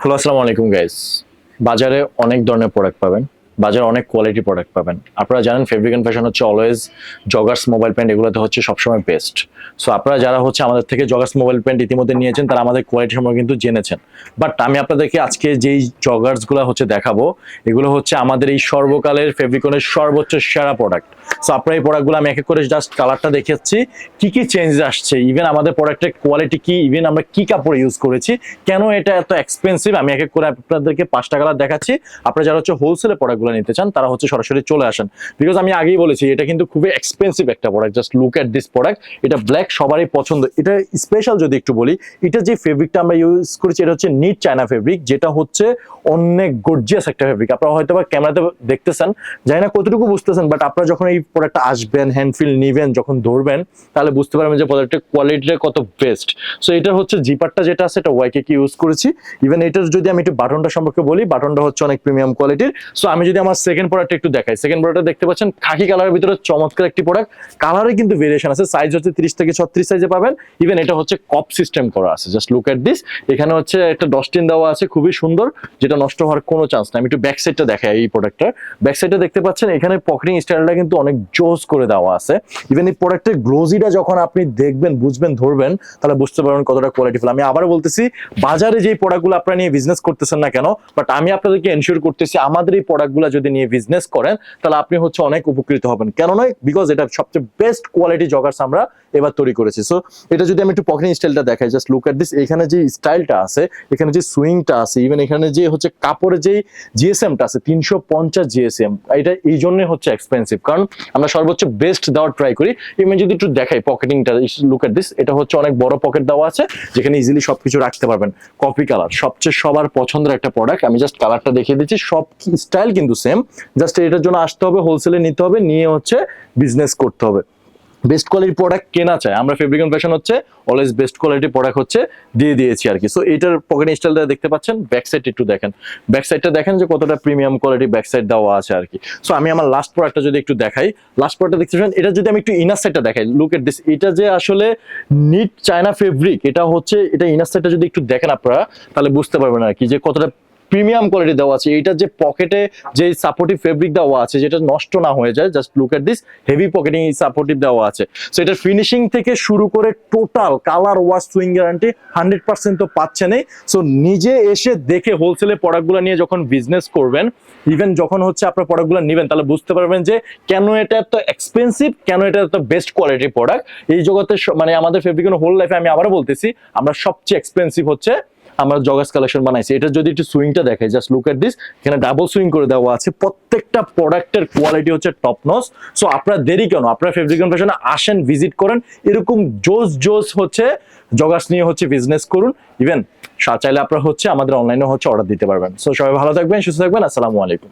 Hello আসসালামু আলাইকুম guys বাজারে অনেক ধরনের প্রোডাক্ট পাবেন। বাজারে অনেক কোয়ালিটি প্রোডাক্ট পাবেন। আপনারা জানেন ফেব্রিক অ্যান্ড ফ্যাশন হচ্ছে অলওয়েজ জগার্স মোবাইল প্যান্ট এগুলোতে হচ্ছে সবসময় বেস্ট সো আপনারা যারা হচ্ছে আমাদের থেকে জগার্স মোবাইল প্যান্ট ইতিমধ্যে নিয়েছেন, তারা আমাদের কোয়ালিটি সম্পর্কে কিন্তু জেনেছেন। বাট আমি আপনাদেরকে আজকে যেই জগার্সগুলো হচ্ছে দেখাবো, এগুলো হচ্ছে আমাদের এই সর্বকালের ফেব্রিকনের সর্বোচ্চ সেরা প্রোডাক্ট সো আপনারা এই প্রোডাক্টগুলো আমি এক এক করে জাস্ট কালারটা দেখাচ্ছি, কি কি চেঞ্জ আসছে ইভেন আমাদের প্রোডাক্টের কোয়ালিটি কি ইভেন আমরা কি কাপড় ইউজ করেছি, কেন এটা এত এক্সপেন্সিভ আমি এক এক করে আপনাদেরকে পাঁচটা কালার দেখাচ্ছি। আপনারা যারা হচ্ছে হোলসেলে প্রোডাক্টগুলো নিতে চান, তারা হচ্ছে সরাসরি চলে আসেন। বিকজ আমি আগেই বলেছি, এটা কিন্তু খুবই এক্সপেন্সিভ একটা product just look at this product এটা ব্ল্যাক সবারই পছন্দ। এটা স্পেশাল যদি একটু বলি, এটা যে ফেব্রিকটা আমরা ইউজ করেছি, এটা হচ্ছে নিট চায়না ফেব্রিক যেটা হচ্ছে অনেক গর্জিয়াস একটা ফেব্রিক আপনারা হয়তো বা ক্যামেরাতে দেখতেছেন, জানি না কতটুকু বুঝতেছেন বাট আপনারা যখন এই প্রোডাক্টটা আসবেন হ্যান্ড ফিল নিবেন, যখন ধরবেন, তাহলে বুঝতে পারবেন যে প্রোডাক্টের কোয়ালিটিটা কত বেস্ট সো এটা হচ্ছে জিপারটা যেটা আছে, এটা ওয়াইকে কি ইউজ করেছি। ইভেন এটার যদি আমি একটু বাটনটা সম্পর্কে বলি বাটনটা হচ্ছে অনেক প্রিমিয়াম কোয়ালিটির সো আমি যদি আমার সেকেন্ড প্রোডাক্ট একটু দেখাই। সেকেন্ড প্রোডাক্টটা দেখতে পাচ্ছেন খাকি কালারের ভিতরে চমৎকার একটি প্রোডাক্ট কালারে কিন্তু ভেরিয়েশন আছে সাইজ হচ্ছে তিরিশ থেকে ছত্রিশ সাইজে পাবেন। ইভেন এটা হচ্ছে কপ সিস্টেম করা আছে জাস্ট লুক এট দিস এখানে হচ্ছে একটা ডস্টিন দেওয়া আছে, খুবই সুন্দর, যেটা নষ্ট হওয়ার কোনো চান্স নাই। আমি একটু ব্যাক সাইডটা দেখাই এই প্রোডাক্টটার ব্যাক সাইডটা দেখতে পাচ্ছেন, এখানে পকেটিং স্টাইলটা কিন্তু অনেক জোস করে দেওয়া আছে। ইভেন এই প্রোডাক্টের গ্লোজিটা যখন আপনি দেখবেন, বুঝবেন, ধরবেন, তাহলে বুঝতে পারবেন কতটা কোয়ালিটি কোয়ালিটিফুল আমি আবার বলতেছি, বাজারে যেই প্রোডাক্টগুলো আপনারা নিয়ে বিজনেস করতেছেন না কেন বাট আমি আপনাদেরকে এনশিওর করতেছি, আমাদের এই প্রোডাক্টগুলো যদি নিয়ে বিজনেস করেন, তাহলে আপনি হচ্ছে অনেক উপকৃত হবেন। কেন নয় বিকজ এটা সবচেয়ে বেস্ট কোয়ালিটি জগার্স আমরা এবার তৈরি করেছি। সো এটা যদি আমি একটু পকেটিং স্টাইলটা দেখাই জাস্ট লুক এট দিস এখানে যে স্টাইলটা আছে, এখানে যে সুইংটা আছে ইভেন এখানে যে হচ্ছে কাপড়ের যে জিএসএমটা আছে, তিনশো পঞ্চাশ জিএসএম এটা এই জন্য হচ্ছে এক্সপেন্সিভ কারণ, আমরা সর্বোচ্চ বেস্ট দেওয়ার ট্রাই করি। ইভেন যদি একটু দেখাই পকেটিংটা লুক এট দিস এটা হচ্ছে অনেক বড় পকেট দেওয়া আছে, যেখানে ইজিলি সবকিছু রাখতে পারবেন। কফি কালার সবচেয়ে সবার পছন্দের একটা প্রোডাক্ট আমি জাস্ট কালারটা দেখিয়ে দিচ্ছি, সব স্টাইল কিন্তু সেম জাস্ট এটার জন্য আসতে হবে হোলসেলে নিতে হবে, নিয়ে হচ্ছে বিজনেস করতে হবে। বেস্ট কোয়ালিটির প্রোডাক্ট কেনা চায় আমরা ফেব্রিক ফ্যাশন হচ্ছে অলওয়েজ বেস্ট কোয়ালিটি প্রোডাক্ট হচ্ছে, দিয়ে দিয়েছি আর কি। সো এটার পকেট স্টাইলটা দেখতে পাচ্ছেন? ব্যাক সাইড একটু দেখেন। ব্যাক সাইডটা দেখেন যে কতটা প্রিমিয়াম কোয়ালিটি ব্যাক সাইড দেওয়া আছে আর কি। সো আমি আমার লাস্ট প্রোডাক্টটা যদি একটু দেখাই লাস্ট প্রোডাক্টটা দেখতে পাচ্ছেন? এটা যদি আমি একটু ইনার সাইডটা দেখাই লুক এট দিস এটা যে আসলে নিট চায়না ফেব্রিক এটা হচ্ছে, এটা ইনার সাইডটা যদি একটু দেখেন আপনারা, তাহলে বুঝতে পারবেন আর কি যে কতটা প্রিমিয়াম কোয়ালিটি দেওয়া আছে। এটা যে পকেটে যে সাপোর্টিভ ফেব্রিক দেওয়া আছে, যেটা নষ্ট না হয়ে যায় just look at this heavy pocketing supportive দেওয়া আছে। সো এটার ফিনিশিং থেকে শুরু করে total colour wash sewing guarantee hundred percent তো পাচ্ছেনই সো নিজে এসে দেখে হোলসেলে প্রোডাক্টগুলো নিয়ে যখন বিজনেস করবেন ইভেন যখন হচ্ছে আপনার প্রোডাক্টগুলো নেবেন, তাহলে বুঝতে পারবেন যে কেন এটা এত এক্সপেন্সিভ কেন এটা এত বেস্ট কোয়ালিটির প্রোডাক্ট এই জগতে মানে আমাদের ফেব্রিকের হোল লাইফে আমি আবারও বলতেছি, আমরা সবচেয়ে এক্সপেন্সিভ হচ্ছে আমরা জগাস কালেকশন বানাইছি। এটা যদি একটু সুইংটা দেখাই জাস্ট লুক এট দিস এখানে ডাবল সুইং করে দেওয়া আছে। প্রত্যেকটা প্রোডাক্টের কোয়ালিটি হচ্ছে টপ নস সো আপনার দেরি কেন? আপনার ফেব্রিক ফ্যাশনে আসেন ভিজিট করেন। এরকম জোস জোস হচ্ছে, জগাস নিয়ে হচ্ছে বিজনেস করুন। ইভেন চাইলে আপনারা হচ্ছে আমাদের অনলাইনে হচ্ছে অর্ডার দিতে পারবেন। সো সবাই ভালো থাকবেন, সুস্থ থাকবেন। আসসালামু আলাইকুম।